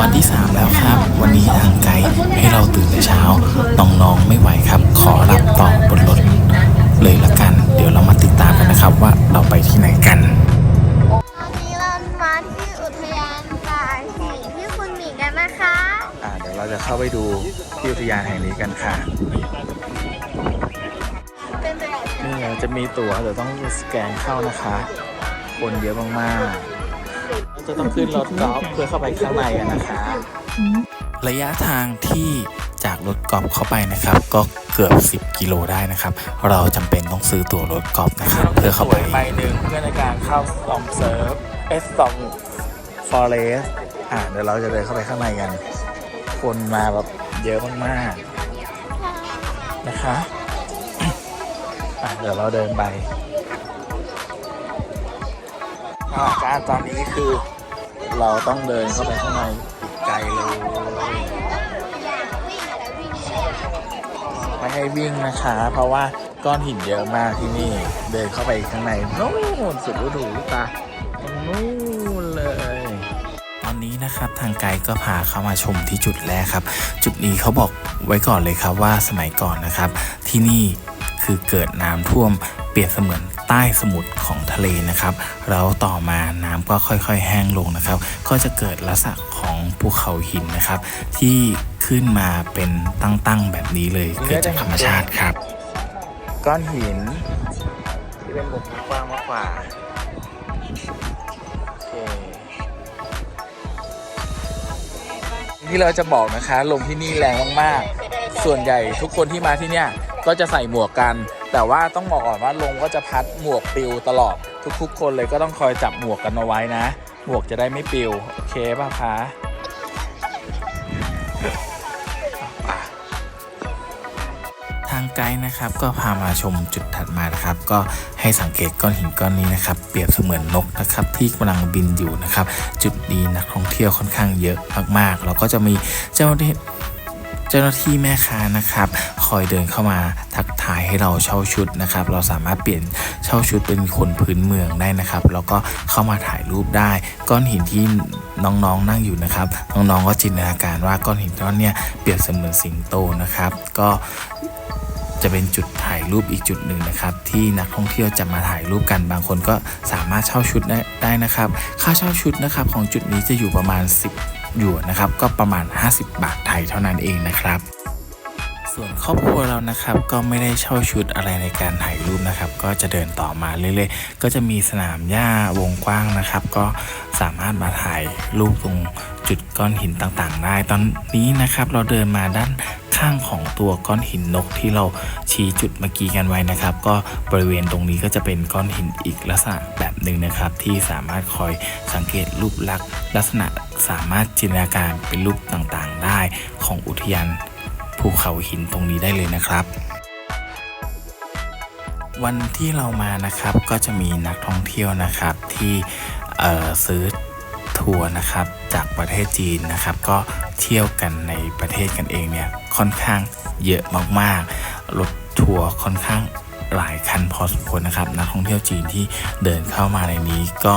วันที่ 3 แล้วครับ วันนี้ทางไกด์ให้เราตื่นแต่เช้า น้องๆไม่ไหวครับ ขอรับต่อบนรถเลยละกัน เดี๋ยวเรามาติดตามกันนะครับว่าเราไปที่ไหนกันตอนนี้เรามาที่อุทยานป่าหินที่คุณหมีกันนะคะ อ่าเดี๋ยวเราจะเข้าไปดูที่อุทยานแห่งนี้กันค่ะ เป็นไปได้นี่ไงจะมีตั๋วเดี๋ยวต้องสแกนเข้านะคะ คนเยอะมากๆเรา จะต้องขึ้นรถกอล์ฟเพื่อเข้าไปข้างในกันนะคะระยะทางที่จากรถกอล์ฟเข้าไปนะครับ ก็เกือบ 10 กิโลได้นะครับ เราจำเป็นต้องซื้อตั๋วรถกอล์ฟนะครับเพื่อเข้าไป ใบหนึ่งเพื่อในการเข้าลองเซิร์ฟเอสซองฟอเรสอ่าเดี๋ยวเราจะเดินเข้าไปข้างในกัน คนมาแบบเยอะมากๆนะคะ อะเดี๋ยวเราเดินไปสถานการณ์ตอนนี้คือ เราต้องเดินเข้าไปข้างในอีกไกลเลยไม่ให้วิ่งนะคะ เพราะว่าก้อนหินเยอะมากที่นี่ เดินเข้าไปข้างในนู่นสุดฤดูลูกตาตรงนู่นเลย ตอนนี้นะครับทางไกด์ก็พาเข้ามาชมที่จุดแรกครับ จุดนี้เขาบอกไว้ก่อนเลยครับว่าสมัยก่อนนะครับ ที่นี่คือเกิดน้ำท่วมเปรียบเสมือน ใต้สมุทรของทะเลนะครับ แล้วต่อมาน้ำก็ค่อยๆ แห้งลงนะครับ ก็จะเกิดลักษณะของภูเขาหินนะครับ ที่ขึ้นมาเป็นตั้งๆแบบนี้เลยเกิดจากธรรมชาติครับ ก้อนหิน ที่เป็นมุมกว้างมากกว่าที่เราจะบอกนะคะ ลมที่นี่แรงมากๆ ส่วนใหญ่ทุกคนที่มาที่เนี่ยก็จะใส่หมวกกัน แต่ว่าต้องบอกก่อนว่าลมก็จะพัดหมวกปิวตลอด ทุกๆ คนเลยก็ต้องคอยจับหมวกกันเอาไว้นะ หมวกจะได้ไม่ปิว โอเคป่ะคะทางไกด์นะครับก็พามาชมจุดถัดมานะครับ ก็ให้สังเกตก้อนหินก้อนนี้นะครับ เปรียบเสมือนนกนะครับที่กำลังบินอยู่นะครับ จุดนี้นักท่องเที่ยวค่อนข้างเยอะมากๆแล้วก็จะมีเจ้าหน้าที่ เจ้าหน้าที่แม่ค้านะครับ คอยเดินเข้ามาทักทายให้เราเช่าชุดนะครับ เราสามารถเปลี่ยนเช่าชุดเป็นคนพื้นเมืองได้นะครับ แล้วก็เข้ามาถ่ายรูปได้ ก้อนหินที่น้องๆนั่งอยู่นะครับ น้องๆก็จินตนาการว่าก้อนหินก้อนเนี้ยเปรียบเสมือนสิงโตนะครับ ก็จะเป็นจุดถ่ายรูปอีกจุดหนึ่งนะครับ ที่นักท่องเที่ยวจะมาถ่ายรูปกันบางคนก็สามารถเช่าชุดได้ได้นะครับ ค่าเช่าชุดนะครับของจุดนี้จะอยู่ประมาณ 10หยวนนะครับ ก็ประมาณ 50 บาทไทยเท่านั้นเองนะครับ ส่วนครอบครัวเรานะครับก็ไม่ได้เช่าชุดอะไรในการถ่ายรูปนะครับ ก็จะเดินต่อมาเรื่อยๆ ก็จะมีสนามหญ้าวงกว้างนะครับ ก็สามารถมาถ่ายรูปตรงจุดก้อนหินต่างๆ ได้ ตอนนี้นะครับเราเดินมาด้าน ข้างของตัวก้อนหินนกที่เราชี้จุดเมื่อกี้กันไว้นะครับ ก็บริเวณตรงนี้ก็จะเป็นก้อนหินอีกลักษณะแบบหนึ่งนะครับ ที่สามารถคอยสังเกตรูปลักษณ์ลักษณะสามารถจินตนาการเป็นรูปต่างๆ ได้ของอุทยานภูเขาหินตรงนี้ได้เลยนะครับวันที่เรามานะครับก็จะมีนักท่องเที่ยวนะครับที่เออซื้อ ทัวร์นะครับจากประเทศจีนนะครับ ก็เที่ยวกันในประเทศกันเองเนี่ยค่อนข้างเยอะมากๆรถทัวร์ค่อนข้างหลายคันพอสมควรนะครับนักท่องเที่ยวจีนที่เดินเข้ามาในนี้ก็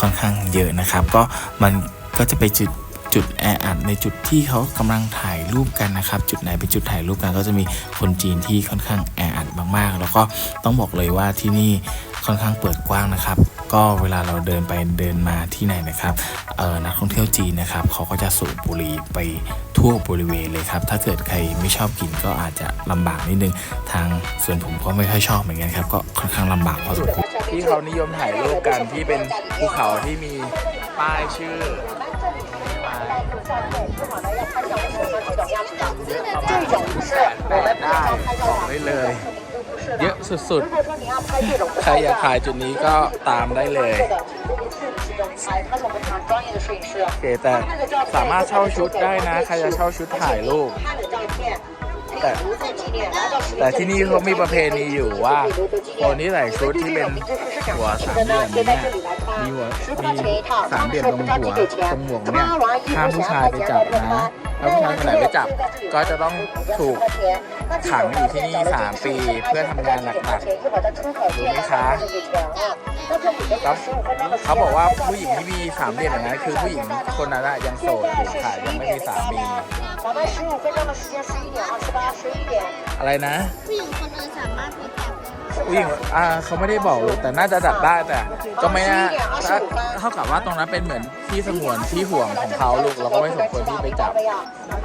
ค่อนข้างเยอะนะครับ ก็มันก็จะไปจุดจุดแออัดในจุดที่เขากำลังถ่ายรูปกันนะครับ จุดไหนเป็นจุดถ่ายรูปกันก็จะมีคนจีนที่ค่อนข้างแออัดมากๆ แล้วก็ต้องบอกเลยว่าที่นี่ค่อนข้างเปิดกว้างนะครับ ก็เวลาเราเดินไปเดินมาที่ไหนนะครับเอ่อนักท่องเที่ยวจีนนะครับเขาก็จะสูบบุหรี่ไปทั่วบริเวณเลยครับ ถ้าเกิดใครไม่ชอบกินก็อาจจะลำบากนิดนึง ทางส่วนผมก็ไม่ค่อยชอบเหมือนกันครับ ก็ค่อนข้างลำบากพอสมควรที่เขานิยมถ่ายรูปกันที่เป็นภูเขาที่มีป้ายชื่อได้บอกได้เลย เยอะสุดๆ ใครอยากถ่ายจุดนี้ก็ตามได้เลย โอเค แต่สามารถเช่าชุดได้นะ ใครจะเช่าชุดถ่ายรูปแต่แต่ที่นี่เขามีประเพณีอยู่ว่าคนที่ใส่ชุดที่เป็นหัวสามเหลี่ยมเนี่ย มีหัวมีสามเดือนยตรงหัวตรงหมวกเนี่ยถ้าผู้ชายไปจับนะแล้วผู้ชายคนไหนไปจับ ก็จะต้องถูกขังอยู่ที่นี่สามปีเพื่อทำงานหนักๆรู้ไหมคะแล้วเขาบอกว่าผู้หญิงที่มีสามเหลี่อย่างนี้คือผู้หญิงคนนั้นยังโสดอยู่ค่ะยังไม่มีสามีอะไรนะผู้หญิงคนอื่นสามารถไปจับ ผู้หญิงอ่าเขาไม่ได้บอกแต่น่าจะจับได้แต่ ก็ไม่น่าถ้าเท่ากับว่าตรงนั้นเป็นเหมือนที่สงวนที่ห่วงของเขาลูกเราก็ไม่สมควรที่ไปจับ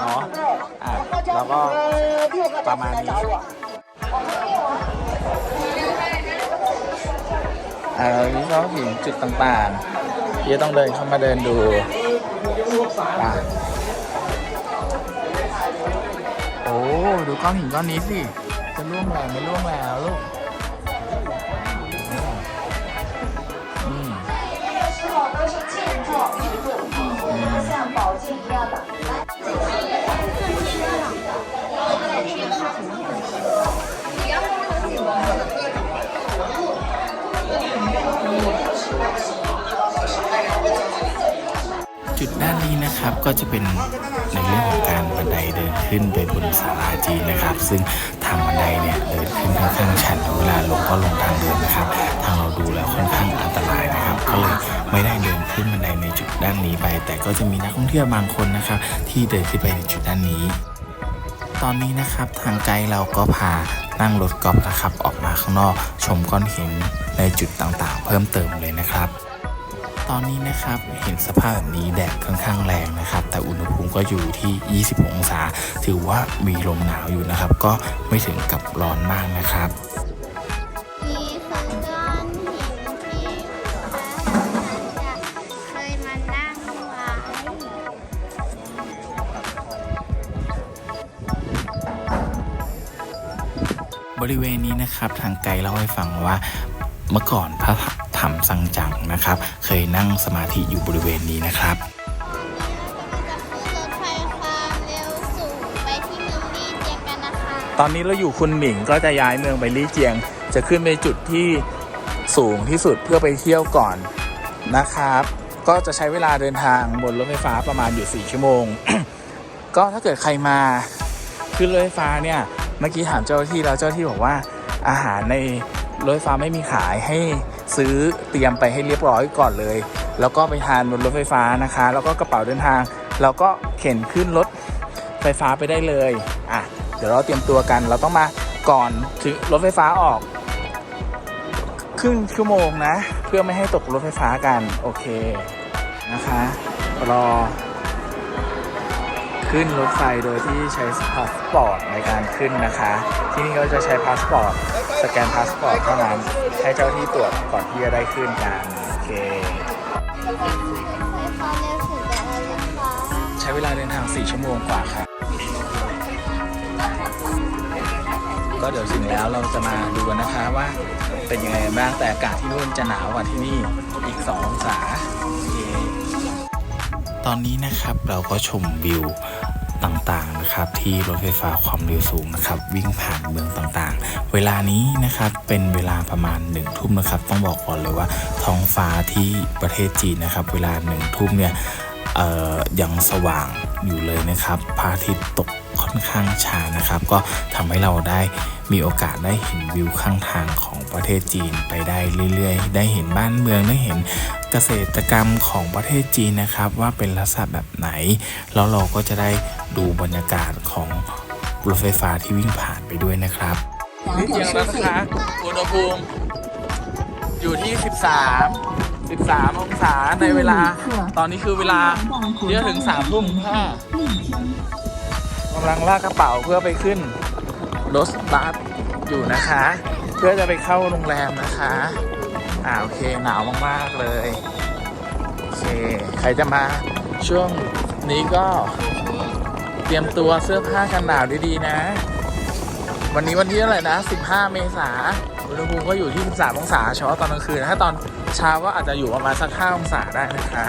เนาะอะแล้วก็ประมาณนี้อ่านี่ก็ถึงจุดต่างๆที่จะต้องเดินเข้ามาเดินดูอะโอ้ดูก้อนหินก้อนนี้สิจะล่วงแล้วไม่ล่วงแล้วลูก นะครับก็จะเป็นในเรื่องของการบันไดเดินขึ้นไปบนศาลาจีนนะครับ ซึ่งทางบันไดเนี่ยเดินขึ้นค่อนข้างชันเวลาลงก็ลงทางเดินนะครับ ทางเราดูแล้วค่อนข้างอันตรายนะครับ ก็เลยไม่ได้เดินขึ้นบันไดในจุดด้านนี้ไป แต่ก็จะมีนักท่องเที่ยวบางคนนะครับ ที่เดินขึ้นไปในจุดด้านนี้ ตอนนี้นะครับทางไกด์เราก็พานั่งรถกอล์ฟนะครับ ออกมาข้างนอกชมก้อนหินในจุดต่างๆ เพิ่มเติมเลยนะครับ ตอนนี้นะครับเห็นสภาพแบบนี้แดดค่อนข้างแรงนะครับ แต่อุณหภูมิก็อยู่ที่ 20 องศา ถือว่ามีลมหนาวอยู่นะครับ ก็ไม่ถึงกับร้อนมากนะครับมีคือก้อนหินที่พระท่านจะเคยมานั่งไว้บริเวณนี้นะครับทางไกด์เล่าให้ฟังว่าเมื่อก่อนพระ ธรรมสังจังนะครับ เคยนั่งสมาธิอยู่บริเวณนี้นะครับตอนนี้เราจะขึ้นรถไฟความเร็วสูงไปที่เมืองลี่เจียงกันนะคะตอนนี้เราอยู่คุณหมิงก็จะย้ายเมืองไปลี่เจียง จะขึ้นไปจุดที่สูงที่สุดเพื่อไปเที่ยวก่อนนะครับ ก็จะใช้เวลาเดินทางบนรถไฟฟ้าประมาณอยู่ 4 ชั่วโมง ก็ถ้าเกิดใครมาขึ้นรถไฟฟ้าเนี่ยเมื่อกี้ถามเจ้าหน้าที่แล้วเจ้าหน้าที่บอกว่าอาหารในรถไฟฟ้าไม่มีขายให้ ซื้อเตรียมไปให้เรียบร้อยก่อนเลย แล้วก็ไปทานบนรถไฟฟ้านะคะ แล้วก็กระเป๋าเดินทาง เราก็เข็นขึ้นรถไฟฟ้าไปได้เลยอะเดี๋ยวเราเตรียมตัวกัน เราต้องมาก่อนถึงรถไฟฟ้าออกครึ่งชั่วโมงนะ เพื่อไม่ให้ตกรถไฟฟ้ากันโอเคนะคะรอขึ้นรถไฟโดยที่ใช้พาสปอร์ตในการขึ้นนะคะ ที่นี่ก็จะใช้พาสปอร์ต สแกนพาสปอร์ตเท่านั้นให้เจ้าที่ตรวจก่อนที่จะได้ขึ้นกันโอเค ใช้เวลาเดินทาง 4 ชั่วโมงกว่าครับก็เดี๋ยวถึงแล้วเราจะมาดูกันนะคะว่าเป็นยังไงบ้างแต่อากาศที่นู่นจะหนาวกว่าที่นี่อีก 2 องศาโอเคตอนนี้นะครับเราก็ชมวิว นะครับที่รถไฟฟ้าความเร็วสูงนะครับวิ่งผ่านเมืองต่างๆ เวลานี้นะครับเป็นเวลาประมาณหนึ่งทุ่มนะครับต้องบอกก่อนเลยว่าท้องฟ้าที่ประเทศจีนนะครับ เวลาหนึ่งทุ่มเนี่ยยังสว่างอยู่เลยนะครับพระอาทิตย์ตก อนข้างช้านะครับ ก็ทำให้เราได้มีโอกาสได้เห็นวิวข้างทางของประเทศจีนไปได้เรื่อยๆ ได้เห็นบ้านเมืองได้เห็นเกษตรกรรมของประเทศจีนนะครับ ว่าเป็นลักษณะแบบไหน แล้วเราก็จะได้ดูบรรยากาศของรถไฟฟ้าที่วิ่งผ่านไปด้วยนะครับนี่เจียงแล้วนะคะอุณหภูมิอยู่ที่ 13 13 องศาในเวลา ตอนนี้คือเวลาเยอะถึง3ทุ่มห้า กำลังลากกระเป๋าเพื่อไปขึ้นรถบัสอยู่นะคะ เพื่อจะไปเข้าโรงแรมนะคะอ่าโอเคหนาวมากๆเลยโอเคใครจะมาช่วงนี้ก็เตรียมตัวเสื้อผ้ากันหนาวดีๆนะ วันนี้วันที่เท่าไหร่นะ 15 เมษาอุณหภูมิก็อยู่ที่ 13 องศาเฉพาะตอนกลางคืนถ้าตอนเช้าก็อาจจะอยู่ประมาณสัก 5 องศาได้นะคะ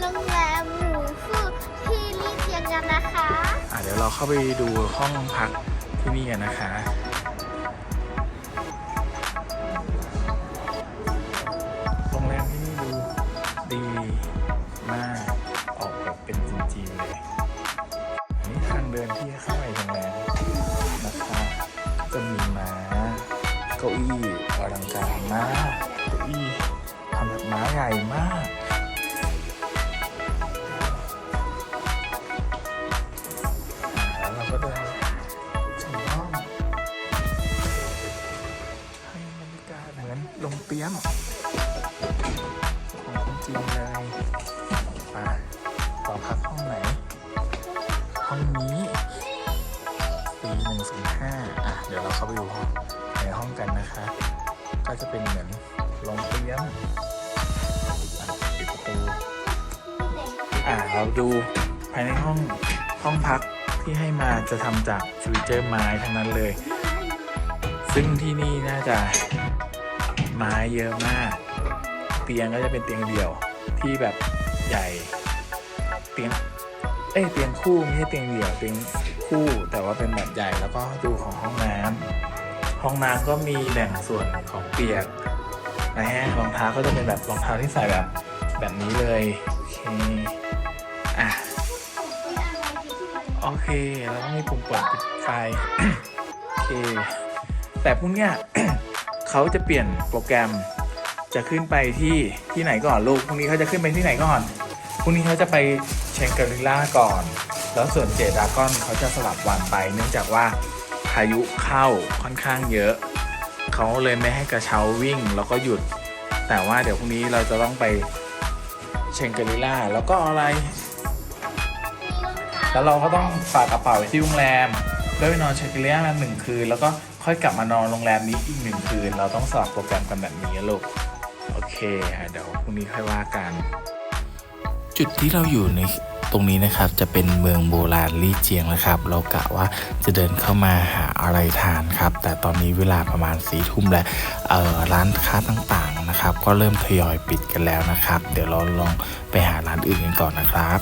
โรงแรมหรูฟูที่รีเจียงกันนะคะ อะเดี๋ยวเราเข้าไปดูห้องพักที่นี่กันนะคะ ลงเตี้ยมของจีนเลยมาต่อพักห้องไหน ห้องนี้ปีหนึ่งศูนย์ห้าอะ เดี๋ยวเราเข้าไปดูห้องในห้องกันนะคะ ก็จะเป็นเหมือนลงเตี้ยมอะปิดประตูอะ เราดูภายในห้องห้องพักที่ให้มาจะทำจากฟิวเจอร์ไม้ทั้งนั้นเลย ซึ่งที่นี่น่าจะ ไม้เยอะมาก เตียงก็จะเป็นเตียงเดี่ยวที่แบบใหญ่ เตียงเอ้เตียงคู่ไม่ใช่เตียงเดี่ยวเตียงคู่แต่ว่าเป็นแบบใหญ่แล้วก็ดูของห้องน้ำห้องน้ำก็มีแบ่งส่วนของเปียกและแห้งรองเท้าก็จะเป็นแบบรองเท้าที่ใส่แบบแบบนี้เลยโอเคอะโอเคแล้วก็มีปุ่มเปิดปิดไฟโอเค แต่พวกเนี้ย เขาจะเปลี่ยนโปรแกรม จะขึ้นไปที่ที่ไหนก่อนลูกพรุ่งนี้เขาจะขึ้นไปที่ไหนก่อนพรุ่งนี้เขาจะไปเชงกริล่าก่อน แล้วส่วนเจดากอนเขาจะสลับวันไป เนื่องจากว่าพายุเข้าค่อนข้างเยอะ เขาเลยไม่ให้กระเช้าวิ่งแล้วก็หยุด แต่ว่าเดี๋ยวพรุ่งนี้เราจะต้องไปเชงกริล่าแล้วก็อะไร แล้วเราก็ต้องฝากกระเป๋าไว้ที่โรงแรมเพื่อไปนอนเชงกริล่าหนึ่งคืนแล้วก็ ค่อยกลับมานอนโรงแรมนี้อีกหนึ่งคืน เราต้องสลับโปรแกรมกันแบบนี้ลูก โอเคอะเดี๋ยวพรุ่งนี้ค่อยว่ากัน จุดที่เราอยู่ในตรงนี้นะครับจะเป็นเมืองโบราณลี่เจียงนะครับ เรากะว่าจะเดินเข้ามาหาอะไรทานครับ แต่ตอนนี้เวลาประมาณสี่ทุ่มแล้วร้านค้าต่างๆนะครับ ก็เริ่มทยอยปิดกันแล้วนะครับ เดี๋ยวเราลองไปหาร้านอื่นกันก่อนนะครับ